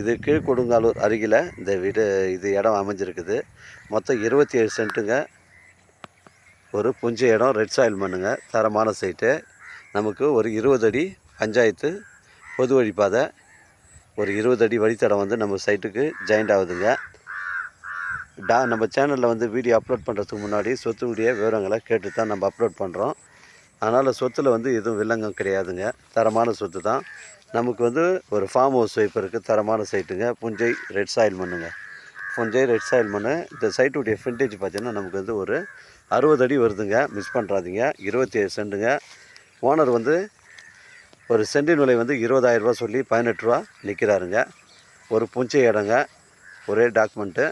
இது கீழ்கொடுங்காலூர் அருகில் இந்த வீடு இது இடம் அமைஞ்சிருக்குது. மொத்தம் இருபத்தி ஏழு சென்ட்டுங்க. ஒரு புஞ்சை இடம் ரெட் சாயில் மண்ணுங்க. தரமான சைட்டு நமக்கு ஒரு இருபது அடி பஞ்சாயத்து பொது வழிப்பாதை ஒரு இருபது அடி வழித்தடம் வந்து நம்ம சைட்டுக்கு ஜாயிண்ட் ஆகுதுங்க. டா நம்ம சேனலில் வந்து வீடியோ அப்லோட் பண்ணுறதுக்கு முன்னாடி சொத்துடைய விவரங்களை கேட்டு தான் நம்ம அப்லோட் பண்ணுறோம் அதனால் சொத்தில் வந்து எதுவும் வில்லங்கம் கிடையாதுங்க. தரமான சொத்து தான். நமக்கு வந்து ஒரு ஃபார்ம் ஹவுஸ் வைப்பருக்கு தரமான சைட்டுங்க புஞ்சை ரெட் சாயில் மண்ணுங்க. புஞ்சை ரெட் சாயில் மண் இந்த சைட்டுடைய ஃபில்டேஜ் பார்த்தீங்கன்னா நமக்கு வந்து ஒரு அறுபது அடி வருதுங்க. மிஸ் பண்ணுறாதீங்க இருபத்தி ஏழு சென்ட்டுங்க ஓனர் வந்து ஒரு சென்டின் விலை வந்து இருபதாயிரரூபா சொல்லி பதினெட்டு ரூபா நிற்கிறாருங்க ஒரு புஞ்சை இடங்க ஒரே டாக்குமெண்ட்டு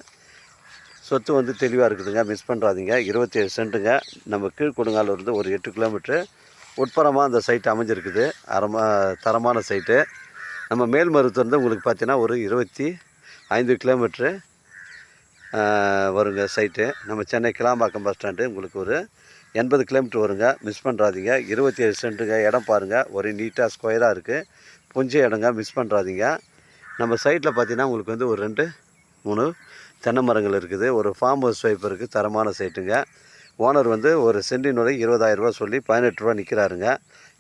சொத்து வந்து தெளிவாக இருக்குதுங்க. மிஸ் பண்ணுறாதீங்க இருபத்தி ஏழு சென்ட்டுங்க. நம்ம கீழ்கொடுங்காலிருந்து ஒரு எட்டு கிலோமீட்ரு உட்புறமாக அந்த சைட் அமைஞ்சிருக்குது. அறமா தரமான சைட்டு. நம்ம மேல்மருத்துவம் உங்களுக்கு பார்த்தீங்கன்னா ஒரு இருபத்தி ஐந்து கிலோமீட்ரு வருங்க சைட்டு. நம்ம சென்னை கிளாம்பாக்கம் பஸ் ஸ்டாண்டு உங்களுக்கு ஒரு எண்பது கிலோமீட்டர் வருங்க. மிஸ் பண்ணுறாதீங்க இருபத்தி ஏழு சென்ட்டுங்க. இடம் பாருங்கள் ஒரு நீட்டாக ஸ்கொயராக இருக்குது புஞ்ச இடங்க. மிஸ் பண்ணுறாதீங்க நம்ம சைட்டில் பார்த்தீங்கன்னா உங்களுக்கு வந்து ஒரு ரெண்டு மூணு தென்னை மரங்கள் இருக்குது. ஒரு ஃபார்ம் ஹவுஸ் வைப் இருக்குது தரமான சைட்டுங்க ஓனர் வந்து ஒரு சென்டினுடைய இருபதாயிரரூபா சொல்லி பதினெட்டு ரூபா நிற்கிறாருங்க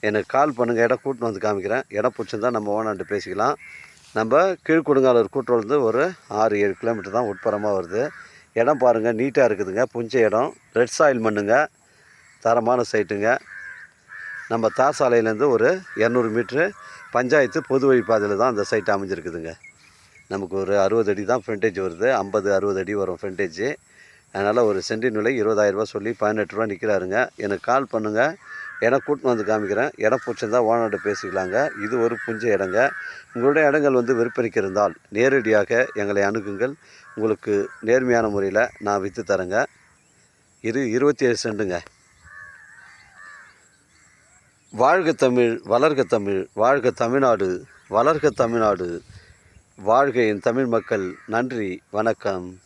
எனக்கு கால் பண்ணுங்கள் இடம் கூட்டின்னு வந்து காமிக்கிறேன். இடம் பிடிச்சிருந்தா நம்ம ஓனர்கிட்ட பேசிக்கலாம். நம்ம கீழ்கொடுங்காலூர் கூட்டுறது ஒரு ஆறு ஏழு கிலோமீட்டர் தான் உட்புறமாக வருது. இடம் பாருங்கள் நீட்டாக இருக்குதுங்க. புஞ்ச இடம். ரெட் சாயில் மண்ணுங்க. தரமான சைட்டுங்க நம்ம தார் சாலையிலேருந்து ஒரு இரநூறு மீட்ரு பஞ்சாயத்து பொது வழிப்பாதையில் தான் அந்த சைட் அமைஞ்சிருக்குதுங்க. நமக்கு ஒரு அறுபது அடி தான் ஃப்ரண்டேஜ் வருது. ஐம்பது அறுபது அடி வரும் ஃப்ரண்டேஜ் அதனால் ஒரு சென்டின் விலை இருபதாயிரரூபா சொல்லி பதினெட்டு ரூபா நிற்கிறாருங்க எனக்கு கால் பண்ணுங்கள் இடம் கூட்டின்னு வந்து காமிக்கிறேன். இடம் பிடிச்சிருந்தா ஓனர்கிட்ட பேசிக்கலாங்க. இது ஒரு புஞ்ச இடங்க. உங்களுடைய இடங்கள் வந்து விற்பனைக்கு இருந்தால் நேரடியாக எங்களை அணுகுங்கள். உங்களுக்கு நேர்மையான முறையில் நான் விற்று தரேங்க. இது இருபத்தி ஏழு செண்டுங்க வாழ்க தமிழ் வளர்க தமிழ் வாழ்க தமிழ்நாடு வளர்க தமிழ்நாடு. வாழ்க என் தமிழ் மக்கள் நன்றி வணக்கம்.